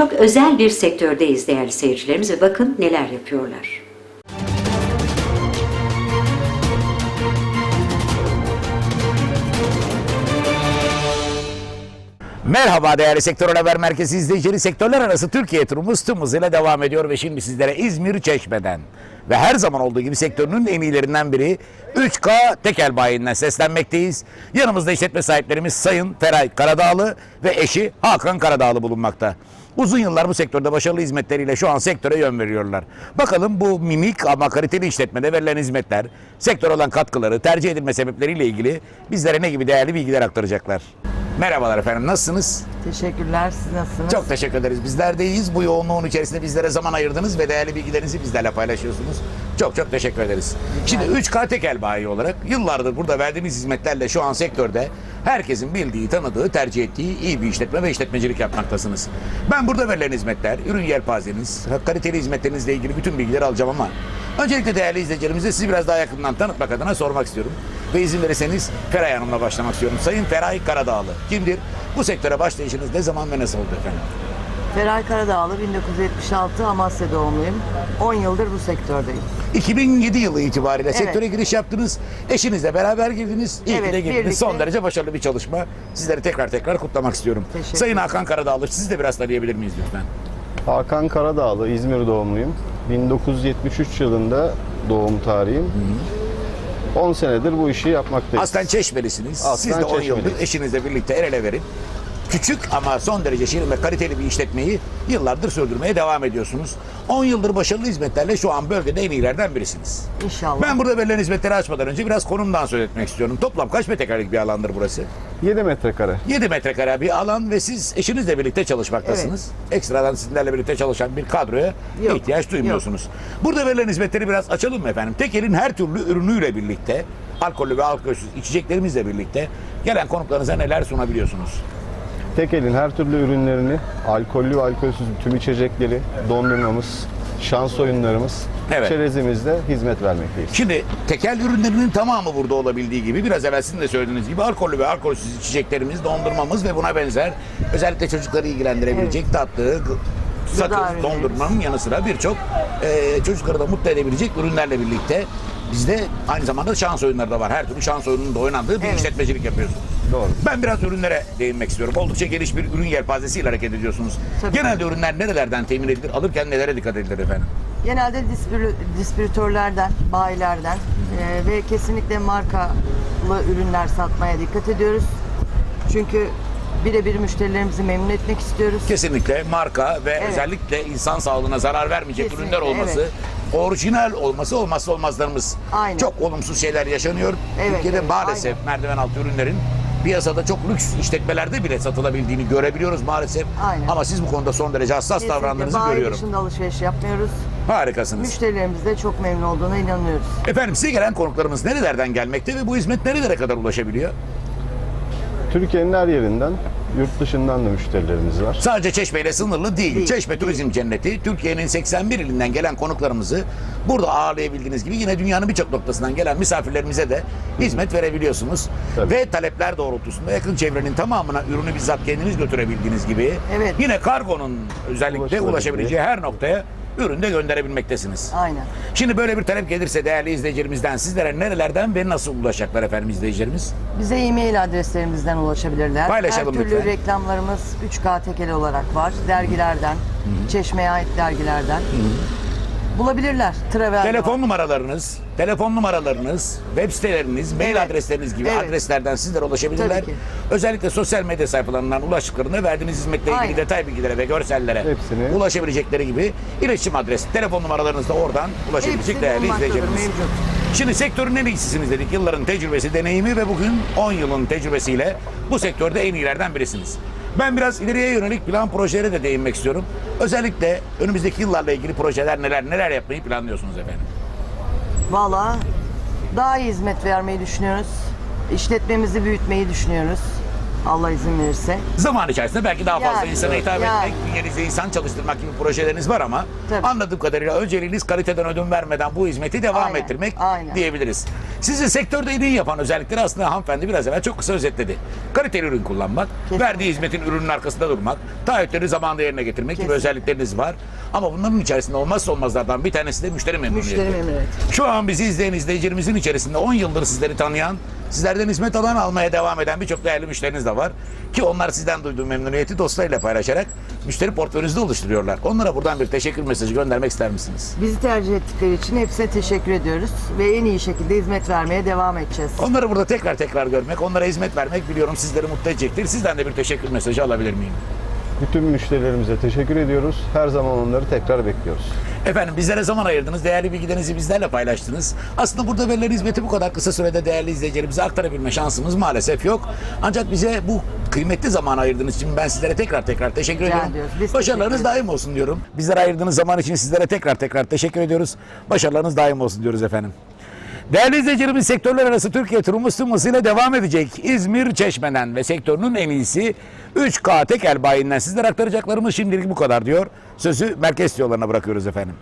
Çok özel bir sektördeyiz değerli seyircilerimiz ve bakın neler yapıyorlar. Merhaba değerli Sektör Haber Merkezi izleyicileri. Sektörler arası Türkiye turumuz tüm hızıyla devam ediyor ve şimdi sizlere İzmir Çeşme'den ve her zaman olduğu gibi sektörünün en iyilerinden biri 3K Tekel Bayi'nden seslenmekteyiz. Yanımızda işletme sahiplerimiz Sayın Feray Karadağlı ve eşi Hakan Karadağlı bulunmakta. Uzun yıllar bu sektörde başarılı hizmetleriyle şu an sektöre yön veriyorlar. Bakalım bu minik ama kaliteli işletmede verilen hizmetler, sektör olan katkıları, tercih edilme sebepleriyle ilgili bizlere ne gibi değerli bilgiler aktaracaklar. Merhabalar efendim, nasılsınız? Teşekkürler. Siz nasılsınız? Çok teşekkür ederiz. Bizler de iyiyiz. Bu yoğunluğun içerisinde bizlere zaman ayırdınız ve değerli bilgilerinizi bizlerle paylaşıyorsunuz. Çok çok teşekkür ederiz. Şimdi 3K Tekel Bayi olarak yıllardır burada verdiğiniz hizmetlerle şu an sektörde herkesin bildiği, tanıdığı, tercih ettiği iyi bir işletme ve işletmecilik yapmaktasınız. Ben burada verilen hizmetler, ürün yelpazeniz, kaliteli hizmetlerinizle ilgili bütün bilgileri alacağım ama öncelikle değerli izleyicilerimize sizi biraz daha yakından tanıtmak adına sormak istiyorum. Ve izin verirseniz Feray Hanım'la başlamak istiyorum. Sayın Feray Karadağlı kimdir? Bu sektöre başlayışınız ne zaman ve nasıl oldu efendim? Feray Karadağlı 1976 Amasya doğumluyum. 10 yıldır bu sektördeyim. 2007 yılı itibariyle Evet. sektöre giriş yaptınız. Eşinizle beraber girdiniz. İyi ki Evet, de girdiniz. birlikte. Son derece başarılı bir çalışma. Sizleri tekrar tekrar kutlamak istiyorum. Teşekkür Sayın. Hakan Karadağlı sizi de biraz tanıyabilir miyiz lütfen? Hakan Karadağlı, İzmir doğumluyum. 1973 yılında doğum tarihim. 10 senedir bu işi yapmaktayız. Aslen Çeşmelisiniz. Aslen Siz de 10 yıldır eşinizle birlikte el ele verip küçük ama son derece şirin ve kaliteli bir işletmeyi yıllardır sürdürmeye devam ediyorsunuz. 10 yıldır başarılı hizmetlerle şu an bölgede en iyilerden birisiniz. İnşallah. Ben burada verilen hizmetleri açmadan önce biraz konumdan söz etmek istiyorum. Toplam kaç metrekarelik bir alandır burası? 7 metrekare. 7 metrekare bir alan ve siz eşinizle birlikte çalışmaktasınız. Ekstradan sizinlerle birlikte çalışan bir kadroya Yok, ihtiyaç duymuyorsunuz. Burada verilen hizmetleri biraz açalım mı efendim? Tekel'in her türlü ürünüyle birlikte, alkollü ve alkolsüz içeceklerimizle birlikte gelen konuklarınıza neler sunabiliyorsunuz? Tekel'in her türlü ürünlerini, alkollü ve alkolsüz tüm içecekleri, dondurmamız, şans oyunlarımız, Evet. çerezimizle hizmet vermekteyiz. Şimdi tekel ürünlerinin tamamı burada olabildiği gibi biraz evvel sizin de söylediğiniz gibi alkollü ve alkolsüz içeceklerimiz, dondurmamız ve buna benzer özellikle çocukları ilgilendirebilecek tatlı, gı- sakız, dondurmanın yanı sıra birçok e, çocukları da mutlu edebilecek ürünlerle birlikte bizde aynı zamanda şans oyunları da var. Her türlü şans oyununun da oynandığı bir Evet. işletmecilik yapıyorsunuz. Doğru. Ben biraz ürünlere değinmek istiyorum. Oldukça geniş bir ürün yelpazesiyle hareket ediyorsunuz. Tabii. Genelde ürünler nerelerden temin edilir? Alırken nelere dikkat edilir efendim? Genelde distribü- distribütörlerden, bayilerden e, ve kesinlikle markalı ürünler satmaya dikkat ediyoruz. Çünkü birebir müşterilerimizi memnun etmek istiyoruz. Kesinlikle marka ve Evet. özellikle insan sağlığına zarar vermeyecek Kesinlikle, ürünler olması, orijinal olması olmazsa olmazlarımız. Aynen. Çok olumsuz şeyler yaşanıyor. Evet, Türkiye'de evet, maalesef aynen. merdiven altı ürünlerin piyasada çok lüks işletmelerde bile satılabildiğini görebiliyoruz maalesef. Aynen. Ama siz bu konuda son derece hassas Kesinlikle davrandığınızı bayi görüyorum. dışında alışveriş yapmıyoruz. Harikasınız. Müşterilerimiz de çok memnun olduğuna inanıyoruz. Efendim size gelen konuklarımız nerelerden gelmekte ve bu hizmet nerelere kadar ulaşabiliyor? Türkiye'nin her yerinden, yurt dışından da müşterilerimiz var. Sadece Çeşme ile sınırlı değil. Değil, Çeşme Turizm Cenneti Türkiye'nin 81 ilinden gelen konuklarımızı burada ağırlayabildiğiniz gibi yine dünyanın birçok noktasından gelen misafirlerimize de hizmet verebiliyorsunuz. Tabii. Ve talepler doğrultusunda yakın çevrenin tamamına ürünü bizzat kendiniz götürebildiğiniz gibi Evet. yine kargonun özellikle ulaşabileceği her noktaya ürün de gönderebilmektesiniz. Aynen. Şimdi böyle bir talep gelirse değerli izleyicilerimizden sizlere nerelerden ve nasıl ulaşacaklar efendim izleyicilerimiz? Bize e-mail adreslerimizden ulaşabilirler. Paylaşalım Her türlü lütfen. reklamlarımız 3K tekeli olarak var. Dergilerden, Çeşme'ye ait dergilerden. Bulabilirler. Travel Telefon numaralarınız, telefon numaralarınız, web siteleriniz, mail Evet. adresleriniz gibi Evet. adreslerden sizlere ulaşabilirler. Tabii ki. Özellikle sosyal medya sayfalarından ulaştıklarında verdiğiniz hizmetle ilgili Aynen. detay bilgilere ve görsellere Hepsini. ulaşabilecekleri gibi iletişim adresi, telefon numaralarınız da oradan ulaşabilecek Hepsi değerli bulunmaktadır, izleyicilerimiz. mevcut. Şimdi sektörün en iyisisiniz dedik. Yılların tecrübesi, deneyimi ve bugün 10 yılın tecrübesiyle bu sektörde en iyilerden birisiniz. Ben biraz ileriye yönelik plan projelere de değinmek istiyorum. Özellikle önümüzdeki yıllarla ilgili projeler neler neler yapmayı planlıyorsunuz efendim? Valla daha iyi hizmet vermeyi düşünüyoruz. İşletmemizi büyütmeyi düşünüyoruz. Allah izin verirse. Zaman içerisinde belki daha fazla Yani, insana hitap yani. etmek, bünyenize insan çalıştırmak gibi projeleriniz var ama Tabii. anladığım kadarıyla önceliğiniz kaliteden ödün vermeden bu hizmeti devam Aynen, ettirmek aynen. diyebiliriz. Sizi sektörde iyi yapan özellikleri aslında hanımefendi biraz evvel çok kısa özetledi. Kaliteli ürün kullanmak, Kesinlikle. verdiği hizmetin ürünün arkasında durmak, taahhütleri zamanında yerine getirmek gibi Kesinlikle. özellikleriniz var. Ama bunların içerisinde olmazsa olmazlardan bir tanesi de müşteri memnuniyeti. Müşteri memnuniyeti. Şu an bizi izleyen izleyicilerimizin içerisinde 10 yıldır sizleri tanıyan, sizlerden hizmet alan almaya devam eden birçok değerli müşteriniz de var. Ki onlar sizden duyduğu memnuniyeti dostlarıyla paylaşarak müşteri portföyünüzü oluşturuyorlar. Onlara buradan bir teşekkür mesajı göndermek ister misiniz? Bizi tercih ettikleri için hepsine teşekkür ediyoruz ve en iyi şekilde hizmet vermeye devam edeceğiz. Onları burada tekrar tekrar görmek, onlara hizmet vermek biliyorum sizleri mutlu edecektir. Sizden de bir teşekkür mesajı alabilir miyim? Bütün müşterilerimize teşekkür ediyoruz. Her zaman onları tekrar bekliyoruz. Efendim bizlere zaman ayırdınız, değerli bilgilerinizi bizlerle paylaştınız. Aslında burada verilen hizmeti bu kadar kısa sürede değerli izleyicilerimize aktarabilme şansımız maalesef yok. Ancak bize bu kıymetli zaman ayırdığınız için ben sizlere tekrar tekrar teşekkür Rica ediyorum. ediyoruz. Biz Başarılarınız teşekkür daim olsun diyorum. Bizlere ayırdığınız zaman için sizlere tekrar tekrar teşekkür ediyoruz. Başarılarınız daim olsun diyoruz efendim. Değerli izleyicilerimiz sektörler arası Türkiye tüm hızıyla devam edecek. İzmir Çeşme'den ve sektörünün en iyisi 3K tekel bayinden sizlere aktaracaklarımız şimdilik bu kadar diyor. Sözü merkez yollarına bırakıyoruz efendim.